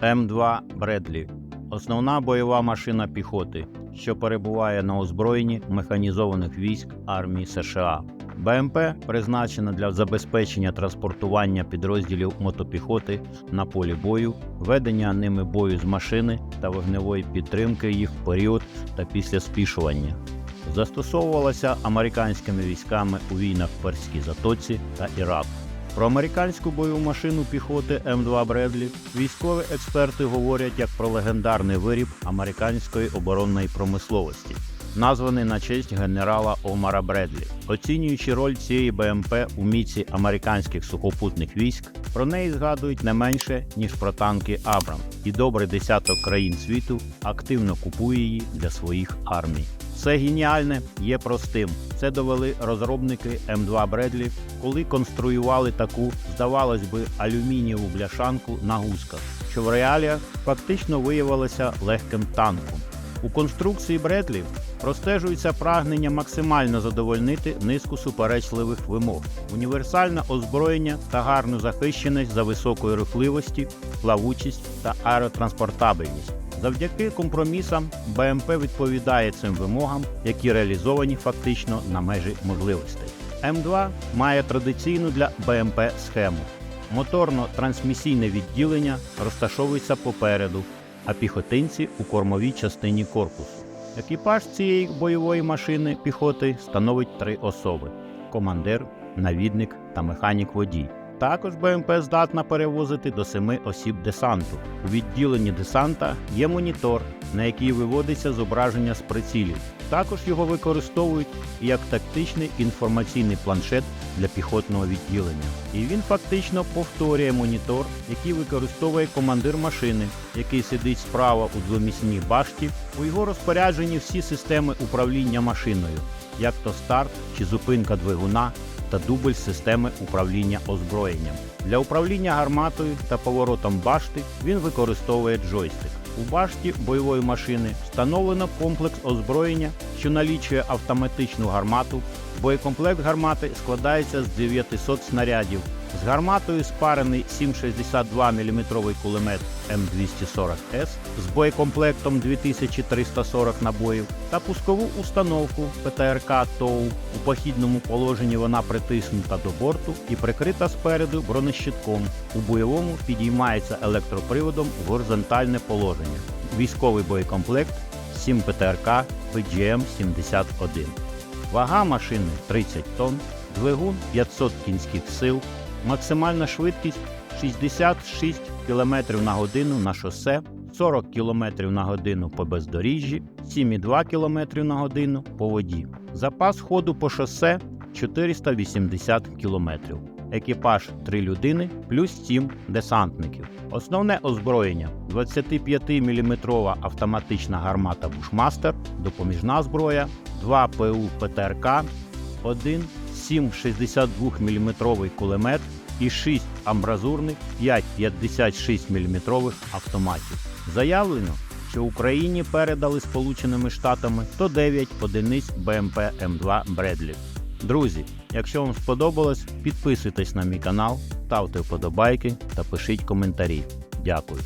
М2 Бредлі основна бойова машина піхоти, що перебуває на озброєнні механізованих військ армії США. БМП призначена для забезпечення транспортування підрозділів мотопіхоти на полі бою, ведення ними бою з машини та вогневої підтримки їх в період та після спішування. Застосовувалася американськими військами у війнах в Перській Затоці та Іраку. Про американську бойову машину піхоти М2 Бредлі військові експерти говорять як про легендарний виріб американської оборонної промисловості, названий на честь генерала Омара Бредлі. Оцінюючи роль цієї БМП у міці американських сухопутних військ, про неї згадують не менше ніж про танки Абрам, і добрий десяток країн світу активно купує її для своїх армій. Все геніальне є простим. Це довели розробники М2 Бредлі, коли конструювали таку, здавалось би, алюмінієву бляшанку на гусках, що в реаліях фактично виявилося легким танком. У конструкції Бредлі простежується прагнення максимально задовольнити низку суперечливих вимог, універсальне озброєння та гарну захищеність за високої рухливості, плавучість та аеротранспортабельність. Завдяки компромісам БМП відповідає цим вимогам, які реалізовані фактично на межі можливостей. М2 має традиційну для БМП схему. Моторно-трансмісійне відділення розташовується попереду, а піхотинці у кормовій частині корпусу. Екіпаж цієї бойової машини піхоти становить три особи: командир, навідник та механік-водій. Також БМП здатна перевозити до семи осіб десанту. У відділенні десанта є монітор, на який виводиться зображення з прицілів. Також його використовують як тактичний інформаційний планшет для піхотного відділення. І він фактично повторює монітор, який використовує командир машини, який сидить справа у двомісній башті. У його розпорядженні всі системи управління машиною, як то старт чи зупинка двигуна та дубль системи управління озброєнням. Для управління гарматою та поворотом башти він використовує джойстик. У башті бойової машини встановлено комплекс озброєння, що налічує автоматичну гармату. Боєкомплект гармати складається з 900 снарядів. З гарматою спарений 7,62 мм кулемет М240С з боєкомплектом 2340 набоїв та пускову установку ПТРК ТОУ. У похідному положенні вона притиснута до борту і прикрита спереду бронещитком. У бойовому підіймається електроприводом в горизонтальне положення. Військовий боєкомплект 7 ПТРК PGM-71. Вага машини 30 тонн, двигун 500 кінських сил, максимальна швидкість 66 км на годину на шосе, 40 км на годину по бездоріжжі, 7,2 км на годину по воді. Запас ходу по шосе 480 км. Екіпаж 3 людини плюс 7 десантників. Основне озброєння 25-мм автоматична гармата Бушмастер, допоміжна зброя, 2 ПУ ПТРК, 1 7,62 мм кулемет і 6 амбразурних 5,56 мм автоматів. Заявлено, що Україні передали Сполученими Штатами 109 одиниць БМП М2 Бредлі. Друзі, якщо вам сподобалось, підписуйтесь на мій канал, ставте вподобайки та пишіть коментарі. Дякую.